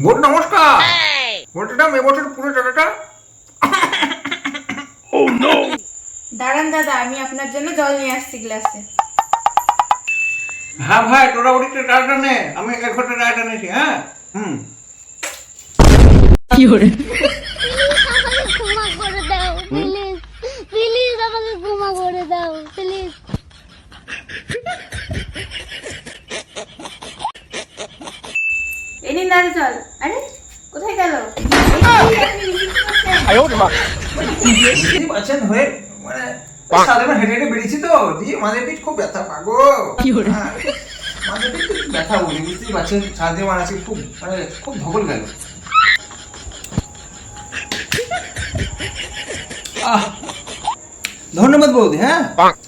বোন নমস্কার। বলছিলাম এবছর পুরো টাকাটা দাঁড়ান দাদা আমি আপনার জন্য জল নিয়ে আসছি গ্লাসে। হ্যাঁ ভাই তোরা ওদিকটা টাকাটা নে। আমি এক ঘণ্টা টাকাটা নিয়েছি হ্যাঁ? হুম। ক্ষমা করে দাও প্লিজ প্লিজ আমাকে ক্ষমা করে দাও। দাদা জল আরে কোথায় গেল? হয়ে মানে সাধারণ হেঁটে হেঁটে বেরিয়েছি তো। দিয়ে মাঝে পিঠ খুব ব্যথা পাগো হ্যাঁ, মাঝে পিঠ ব্যথা বলি বুঝতেই পারছেন সারাদিন আমার আজকে খুব মানে খুব ধকল গেল। আহ ধন্যবাদ বৌদি হ্যাঁ?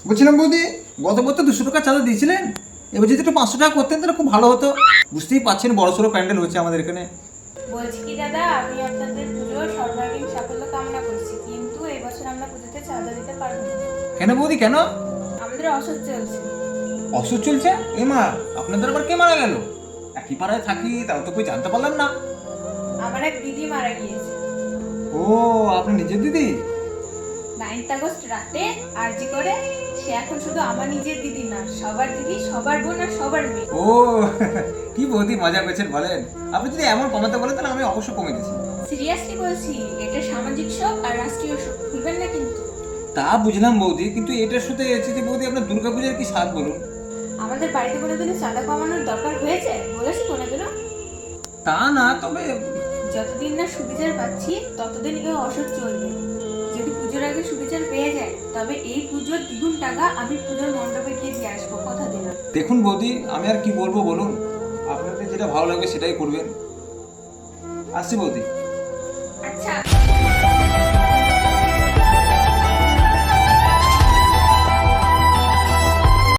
বলছিলাম বৌদি গত বছর দুশো টাকা চাঁদা দিয়েছিলেন? এবার যদি একটু পাঁচশো টাকা করতেন তাহলে খুব ভালো হতো। বুঝতেই পারছেন বড় সড়ো প্যান্ডেল হচ্ছে আমাদের এখানে। বলছি কি দাদা আমি আপনাদের পুজোর সর্বাঙ্গীন সাফল্য কামনা করছি কিন্তু এই বছর আমরা পুজোতে চাঁদা দিতে পারব না। কেন বৌদি কেন? আমাদের অসুখ চলছে। অসুখ চলছে? এ মা আপনাদের আবার কে মারা গেল? একই পাড়ায় থাকি তাও তো কই জানতে পারলাম না। আমার এক দিদি মারা গিয়েছে। ও আপনি নিজের দিদি? নাইন্থ আগস্ট রাতে আরজি করে সে এখন শুধু আমার নিজের দিদি না সবার দিদি সবার বোন আর সবার মেয়ে। ও কি বৌদি মজা পেয়েছেন বলেন। আপনি যদি এমন কমাতে বলেন তাহলে আমি অবশ্যই কমে দিচ্ছি সিরিয়াসলি বলছি এটা সামাজিক শোক আর রাষ্ট্রীয় শোক ভুলবেন না কিন্তু। তা বুঝলাম বৌদি কিন্তু এটার সাথে এসে যে বৌদি আপনার দুর্গাপূজার কি স্বাদ বলুন? আমাদের বাড়িতে কোনোদিনও চাঁদা কমানোর দরকার হয়েছে? বলেছি কোনোদিনও। তা না তবে যতদিন না সুবিচার পাচ্ছি ততদিন এই অসুখ চলবে। যদি পুজোর আগে সুবিচার পেয়ে যায় তবে এই পুজোর দ্বিগুণ টাকা আমি পুজোর মণ্ডপে গিয়ে দিয়ে আসব কথা দিলাম। দেখুন বৌদি আমি আর কি বলব বলুন? আপনাদের যেটা ভালো লাগবে সেটাই করবেন। আসছি বৌদি। আচ্ছা।